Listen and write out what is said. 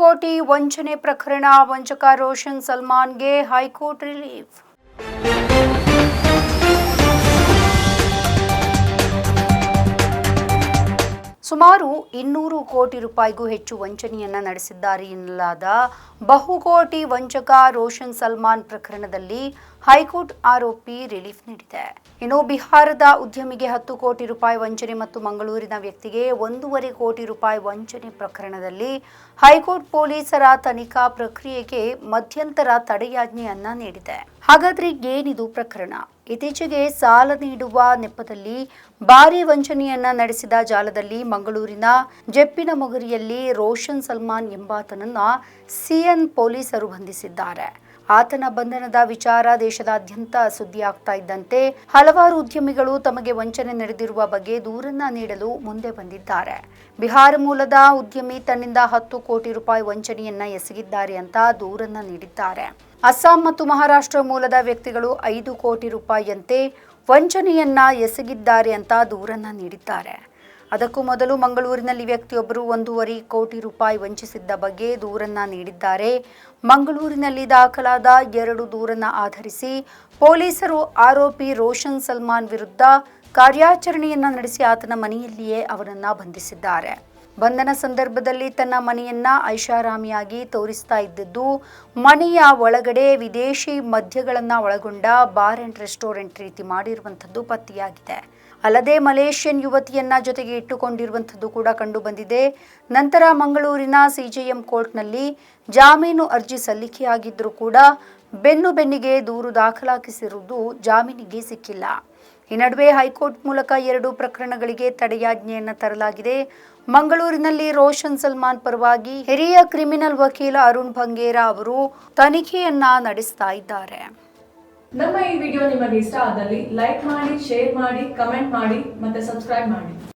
ಕೋಟಿ ವಂಚನೆ ಪ್ರಕರಣ ವಂಚಕ ರೋಷನ್ ಸಲ್ಮಾನ್ಗೆ ಹೈಕೋರ್ಟ್ ರಿಲೀಫ್. ಸುಮಾರು ಇನ್ನೂರು ಕೋಟಿ ರೂಪಾಯಿಗೂ ಹೆಚ್ಚು ವಂಚನೆಯನ್ನ ನಡೆಸಿದ್ದಾರೆ ಎನ್ನಲಾದ ಬಹುಕೋಟಿ ವಂಚಕ ರೋಷನ್ ಸಲ್ಮಾನ್ ಪ್ರಕರಣದಲ್ಲಿ ಹೈಕೋರ್ಟ್ ಆರೋಪಿ ರಿಲೀಫ್ ನೀಡಿದೆ. ಇನ್ನು ಬಿಹಾರದ ಉದ್ಯಮಿಗೆ ಹತ್ತು ಕೋಟಿ ರೂಪಾಯಿ ವಂಚನೆ ಮತ್ತು ಮಂಗಳೂರಿನ ವ್ಯಕ್ತಿಗೆ ಒಂದೂವರೆ ಕೋಟಿ ರೂಪಾಯಿ ವಂಚನೆ ಪ್ರಕರಣದಲ್ಲಿ ಹೈಕೋರ್ಟ್ ಪೊಲೀಸರ ತನಿಖಾ ಪ್ರಕ್ರಿಯೆಗೆ ಮಧ್ಯಂತರ ತಡೆಯಾಜ್ಞೆಯನ್ನ ನೀಡಿದೆ. ಹಾಗಾದ್ರೆ ಏನಿದು ಪ್ರಕರಣ? ಇತ್ತೀಚೆಗೆ ಸಾಲ ನೀಡುವ ನೆಪದಲ್ಲಿ ಭಾರಿ ವಂಚನೆಯನ್ನ ನಡೆಸಿದ ಜಾಲದಲ್ಲಿ ಮಂಗಳೂರಿನ ಜಪ್ಪಿನ ಮೊಗರಿಯಲ್ಲಿ ರೋಷನ್ ಸಲ್ಮಾನ್ ಎಂಬಾತನನ್ನ ಸಿಎನ್ ಪೊಲೀಸರು ಬಂಧಿಸಿದ್ದಾರೆ. ಆತನ ಬಂಧನದ ವಿಚಾರ ದೇಶದಾದ್ಯಂತ ಸುದ್ದಿಯಾಗ್ತಾ ಇದ್ದಂತೆ ಹಲವಾರು ಉದ್ಯಮಿಗಳು ತಮಗೆ ವಂಚನೆ ನಡೆದಿರುವ ಬಗ್ಗೆ ದೂರನ್ನ ನೀಡಲು ಮುಂದೆ ಬಂದಿದ್ದಾರೆ. ಬಿಹಾರ ಮೂಲದ ಉದ್ಯಮಿ ತನ್ನಿಂದ ಹತ್ತು ಕೋಟಿ ರೂಪಾಯಿ ವಂಚನೆಯನ್ನ ಎಸಗಿದ್ದಾರೆ ಅಂತ ದೂರನ್ನ ನೀಡಿದ್ದಾರೆ. ಅಸ್ಸಾಂ ಮತ್ತು ಮಹಾರಾಷ್ಟ್ರ ಮೂಲದ ವ್ಯಕ್ತಿಗಳು ಐದು ಕೋಟಿ ರೂಪಾಯಿಯಂತೆ ವಂಚನೆಯನ್ನ ಎಸಗಿದ್ದಾರೆ ಅಂತ ದೂರನ್ನ ನೀಡಿದ್ದಾರೆ. ಅದಕ್ಕೂ ಮೊದಲು ಮಂಗಳೂರಿನಲ್ಲಿ ವ್ಯಕ್ತಿಯೊಬ್ಬರು ಒಂದೂವರೆ ಕೋಟಿ ರೂಪಾಯಿ ವಂಚಿಸಿದ್ದ ಬಗ್ಗೆ ದೂರನ್ನ ನೀಡಿದ್ದಾರೆ. ಮಂಗಳೂರಿನಲ್ಲಿ ದಾಖಲಾದ ಎರಡು ದೂರನ್ನ ಆಧರಿಸಿ ಪೊಲೀಸರು ಆರೋಪಿ ರೋಷನ್ ಸಲ್ಮಾನ್ ವಿರುದ್ಧ ಕಾರ್ಯಾಚರಣೆಯನ್ನ ನಡೆಸಿ ಆತನ ಮನೆಯಲ್ಲಿಯೇ ಅವರನ್ನ ಬಂಧಿಸಿದ್ದಾರೆ. ಬಂಧನ ಸಂದರ್ಭದಲ್ಲಿ ತನ್ನ ಮನೆಯನ್ನ ಐಷಾರಾಮಿಯಾಗಿ ತೋರಿಸ್ತಾ ಇದ್ದದ್ದು, ಮನೆಯ ಒಳಗಡೆ ವಿದೇಶಿ ಮದ್ಯಗಳನ್ನು ಒಳಗೊಂಡ ಬಾರ್ ಅಂಡ್ ರೆಸ್ಟೋರೆಂಟ್ ರೀತಿ ಮಾಡಿರುವಂಥದ್ದು ಪತ್ತೆಯಾಗಿದೆ. ಅಲ್ಲದೆ ಮಲೇಷ್ಯನ್ ಯುವತಿಯನ್ನ ಜೊತೆಗೆ ಇಟ್ಟುಕೊಂಡಿರುವಂಥದ್ದು ಕೂಡ ಕಂಡು ಬಂದಿದೆ. ನಂತರ ಮಂಗಳೂರಿನ ಸಿಜೆಎಂ ಕೋರ್ಟ್ನಲ್ಲಿ ಜಾಮೀನು ಅರ್ಜಿ ಸಲ್ಲಿಕೆಯಾಗಿದ್ದರೂ ಕೂಡ ಬೆನ್ನು ಬೆನ್ನಿಗೆ ದೂರು ದಾಖಲಾಗಿಸಿರುವುದು ಜಾಮೀನಿಗೆ ಸಿಕ್ಕಿಲ್ಲ. ಈ ನಡುವೆ ಹೈಕೋರ್ಟ್ ಮೂಲಕ ಎರಡು ಪ್ರಕರಣಗಳಿಗೆ ತಡೆಯಾಜ್ಞೆಯನ್ನು ತರಲಾಗಿದೆ. ಮಂಗಳೂರಿನಲ್ಲಿ ರೋಷನ್ ಸಲ್ಮಾನ್ ಪರವಾಗಿ ಹಿರಿಯ ಕ್ರಿಮಿನಲ್ ವಕೀಲ ಅರುಣ್ ಭಂಗೇರಾ ಅವರು ತನಿಖೆಯನ್ನ ನಡೆಸ್ತಾ ಇದ್ದಾರೆ. ನಮ್ಮ ಈ ವಿಡಿಯೋ ನಿಮಗೆ ಇಷ್ಟ ಆದಲ್ಲಿ ಲೈಕ್ ಮಾಡಿ, ಶೇರ್ ಮಾಡಿ, ಕಮೆಂಟ್ ಮಾಡಿ ಮತ್ತೆ ಸಬ್ಸ್ಕ್ರೈಬ್ ಮಾಡಿ.